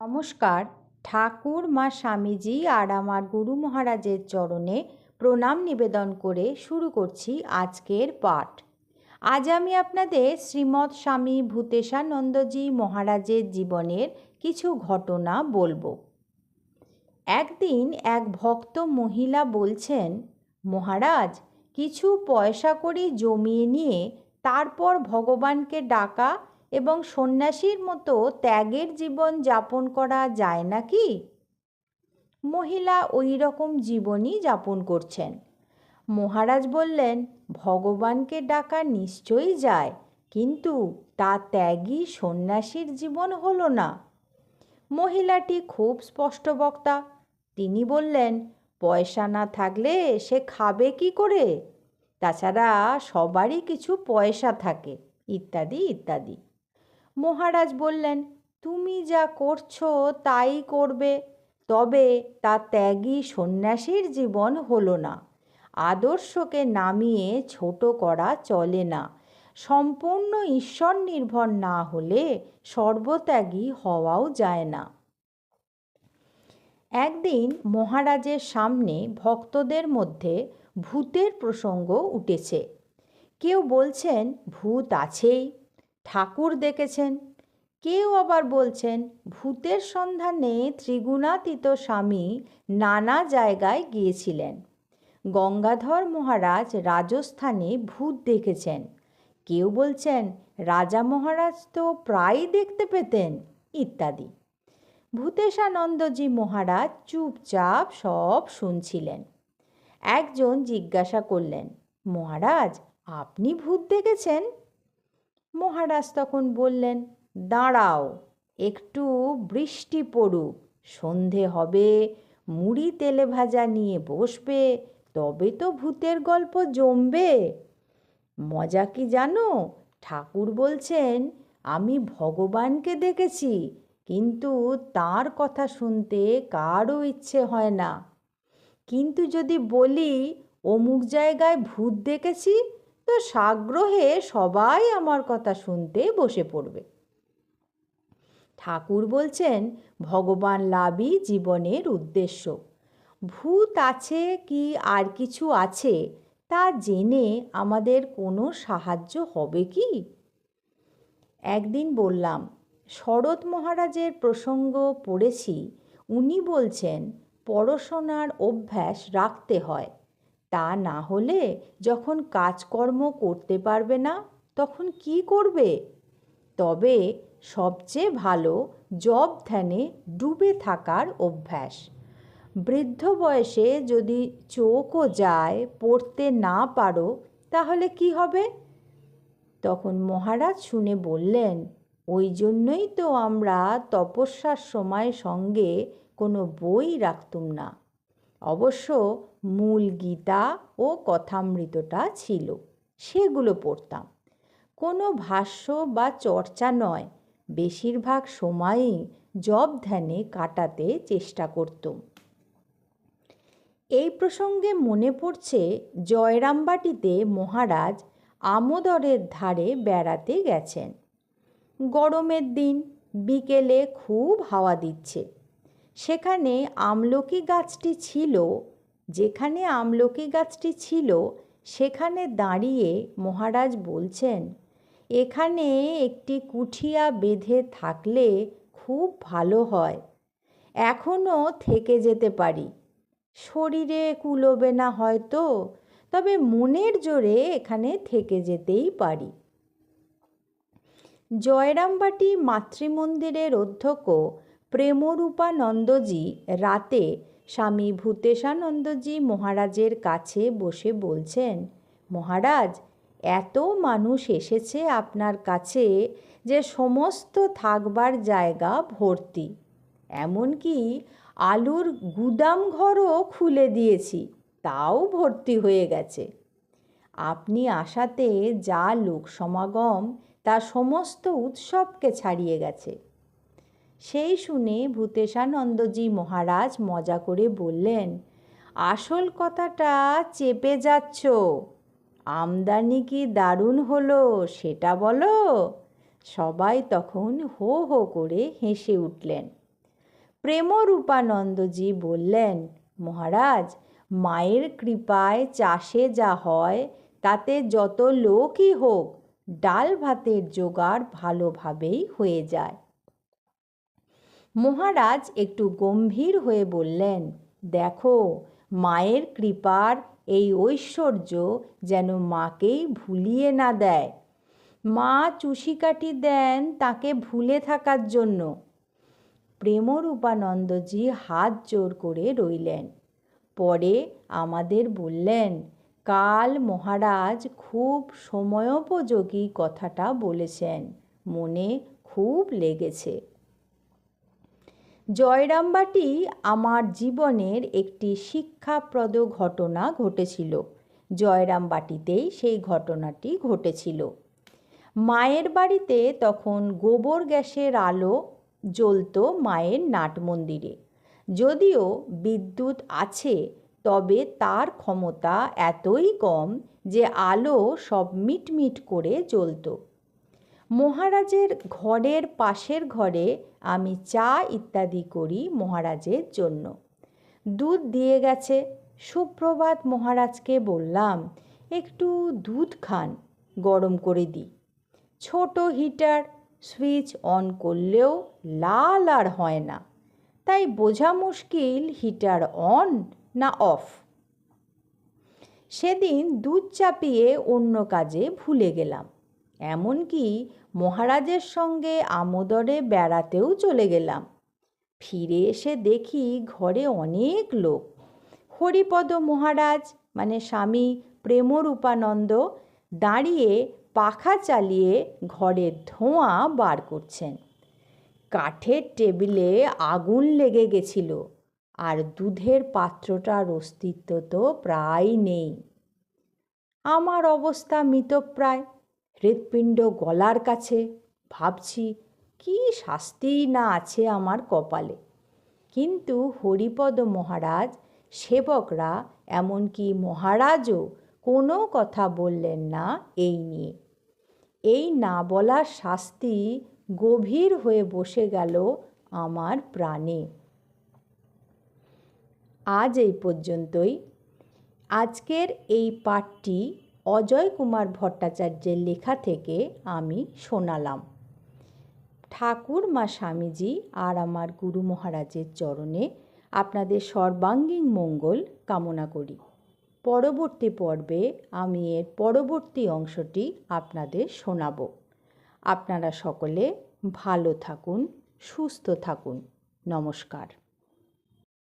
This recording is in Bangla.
নমস্কার। ঠাকুর, মা স্বামীজি আর আমার গুরু মহারাজের চরণে প্রণাম নিবেদন করে শুরু করছি আজকের পাঠ। আজ আমি আপনাদের শ্রীমৎ স্বামী ভূতেশানন্দজি মহারাজের জীবনের কিছু ঘটনা বলব। একদিন এক ভক্ত মহিলা বলছেন, মহারাজ, কিছু পয়সা করি জমিয়ে নিয়ে তারপর ভগবানকে ডাকা এবং সন্ন্যাসীর মতো ত্যাগের জীবন যাপন করা যায় নাকি? মহিলা ওই রকম জীবনই যাপন করছেন। মহারাজ বললেন, ভগবানকে ডাকা নিশ্চয়ই যায়, কিন্তু তা ত্যাগী সন্ন্যাসীর জীবন হলো না। মহিলাটি খুব স্পষ্ট বক্তা। তিনি বললেন, পয়সা না থাকলে সে খাবে কি করে? তাছাড়া সবারই কিছু পয়সা থাকে। ইত্যাদি ইত্যাদি। মহারাজ বললেন, তুমি যা করছ তাই করবে, তবে তা ত্যাগী সন্ন্যাসীর জীবন হলো না। আদর্শকে নামিয়ে ছোট করা চলে না। সম্পূর্ণ ঈশ্বর নির্ভর না হলে সর্বত্যাগী হওয়াও যায় না। একদিন মহারাজের সামনে ভক্তদের মধ্যে ভূতের প্রসঙ্গ উঠেছে। কেউ বলছেন, ভূত আছেই ঠাকুর দেখেছেন। কেউ আবার বলছেন, ভূতের সন্ধানে ত্রিগুণাতীত স্বামী নানা জায়গায় গিয়েছিলেন। গঙ্গাধর মহারাজ রাজস্থানে ভূত দেখেছেন। কেউ বলছেন, রাজা মহারাজ তো প্রায়ই দেখতে পেতেন ইত্যাদি। ভূতেশানন্দজি মহারাজ চুপচাপ সব শুনছিলেন। একজন জিজ্ঞাসা করলেন, মহারাজ, আপনি ভূত দেখেছেন? মহারাজ তখন বললেন, দাঁড়াও, একটু বৃষ্টি পড়ুক, সন্ধে হবে, মুড়ি তেলে ভাজা নিয়ে বসবে, তবে তো ভূতের গল্প জমবে। মজা কি জানো, ঠাকুর বলছেন, আমি ভগবানকে দেখেছি, কিন্তু তার কথা শুনতে কারও ইচ্ছে হয় না। কিন্তু যদি বলি, অমুক জায়গায় ভূত দেখেছি তো সাগ্রহে সবাই আমার কথা শুনতে বসে পড়বে। ঠাকুর বলছেন, ভগবান লাভই জীবনের উদ্দেশ্য। ভূত আছে কি আর কিছু আছে, তা জেনে আমাদের কোনো সাহায্য হবে কি? একদিন বললাম, শরৎ মহারাজের প্রসঙ্গ পড়েছি। উনি বলছেন, পড়াশোনার অভ্যাস রাখতে হয়। তা না হলে যখন কাজকর্ম করতে পারবে না, তখন কি করবে? তবে সবচেয়ে ভালো জব ধ্যানে ডুবে থাকার অভ্যাস। বৃদ্ধ বয়সে যদি চোখও যায়, পড়তে না পারো, তাহলে কি হবে? তখন মহারাজ শুনে বললেন, ওই জন্যই তো আমরা তপস্যার সময় সঙ্গে কোনো বই রাখতুম না। অবশ্য মূল গীতা ও কথামৃতটা ছিল, সেগুলো পড়তাম। কোনো ভাষ্য বা চর্চা নয়, বেশিরভাগ সময়ই জব ধ্যানে কাটাতে চেষ্টা করতুম। এই প্রসঙ্গে মনে পড়ছে জয়রামবাটিতে মহারাজ আমোদরের ধারে বেড়াতে গেছেন। গরমের দিন বিকেলে খুব হাওয়া দিচ্ছে। সেখানে আমলকি গাছটি ছিল, যেখানে আমলকি গাছটি ছিল, সেখানে দাঁড়িয়ে মহারাজ বলছেন, এখানে একটি কুঠিয়া বেঁধে থাকলে খুব ভালো হয়। এখনও থেকে যেতে পারি। শরীরে কুলোবে না হয়তো, তবে মনের জোরে এখানে থেকে যেতেই পারি। জয়রামবাটি মাতৃমন্দিরের অধ্যক্ষ প্রেমরূপানন্দজি রাতে স্বামী ভূতেশানন্দজি মহারাজের কাছে বসে বলছেন, মহারাজ, এত মানুষ এসেছে আপনার কাছে যে সমস্ত থাকবার জায়গা ভর্তি। এমনকি আলুর গুদাম ঘরও খুলে দিয়েছি, তাও ভর্তি হয়ে গেছে। আপনি আসাতে যা লোক সমাগম তা সমস্ত উৎসবকে ছাড়িয়ে গেছে। সেই শুনে ভূতেশানন্দজি মহারাজ মজা করে বললেন, আসল কথাটা চেপে যাচ্ছ। আমদানি কি দারুণ হলো সেটা বলো। সবাই তখন হো হো করে হেসে উঠলেন। প্রেমরূপানন্দজি বললেন, মহারাজ, মায়ের কৃপায় চাষে যা হয়, তাতে যত লোকই হোক, ডাল ভাতের জোগাড় ভালোভাবেই হয়ে যায়। মহারাজ একটু গম্ভীর হয়ে বললেন, দেখো, মায়ের কৃপার এই ঐশ্বর্য যেন মাকেই ভুলিয়ে না দেয়। মা চুষিকাঠি দেন তাকে ভুলে থাকার জন্য। প্রেমরূপানন্দজি হাত জোর করে রইলেন। পরে আমাদের বললেন, কাল মহারাজ খুব সময়োপযোগী কথাটা বলেছেন। মনে খুব লেগেছে। জয়রামবাটি আমার জীবনের একটি শিক্ষাপ্রদ ঘটনা ঘটেছিল। জয়রামবাটিতেই সেই ঘটনাটি ঘটেছিল। মায়ের বাড়িতে তখন গোবর গ্যাসের আলো জ্বলত মায়ের নাট মন্দিরে। যদিও বিদ্যুৎ আছে, তবে তার ক্ষমতা এতই কম যে আলো সব মিটমিট করে জ্বলত। মহারাজের ঘরের পাশের ঘরে আমি চা ইত্যাদি করি মহারাজের জন্য। দুধ দিয়ে গেছে। সুপ্রভাত মহারাজকে বললাম, একটু দুধ খান, গরম করে দিই ছোট হিটার সুইচ অন করলেও লাল আর হয় না। তাই বোঝা মুশকিল হিটার অন না অফ। সেদিন দুধ চাপিয়ে অন্য কাজে ভুলে গেলাম। এমনকি মহারাজের সঙ্গে আমোদরে বেড়াতেও চলে গেলাম। ফিরে এসে দেখি ঘরে অনেক লোক। হরিপদ মহারাজ মানে স্বামী প্রেমরূপানন্দ দাঁড়িয়ে পাখা চালিয়ে ঘরের ধোঁয়া বার করছেন। কাঠের টেবিলে আগুন লেগে গেছিল আর দুধের পাত্রটার অস্তিত্ব তো প্রায় নেই। আমার অবস্থা মৃতপ্রায়। হৃৎপিণ্ড গলার কাছে। ভাবছি, কি শাস্তি না আছে আমার কপালে। কিন্তু হরিপদ মহারাজ, সেবকরা, এমনকি মহারাজও কোনো কথা বললেন না এই নিয়ে। এই না বলার শাস্তি গভীর হয়ে বসে গেল আমার প্রাণে। আজ এই পর্যন্তই। আজকের এই পাঠটি অজয় কুমার ভট্টাচার্যের লেখা থেকে আমি শোনালাম। ঠাকুর মা স্বামীজি আর আমার গুরু মহারাজের চরণে আপনাদের সর্বাঙ্গীন মঙ্গল কামনা করি। পরবর্তী পর্বে আমি এর পরবর্তী অংশটি আপনাদের শোনাব। আপনারা সকলে ভালো থাকুন, সুস্থ থাকুন। নমস্কার।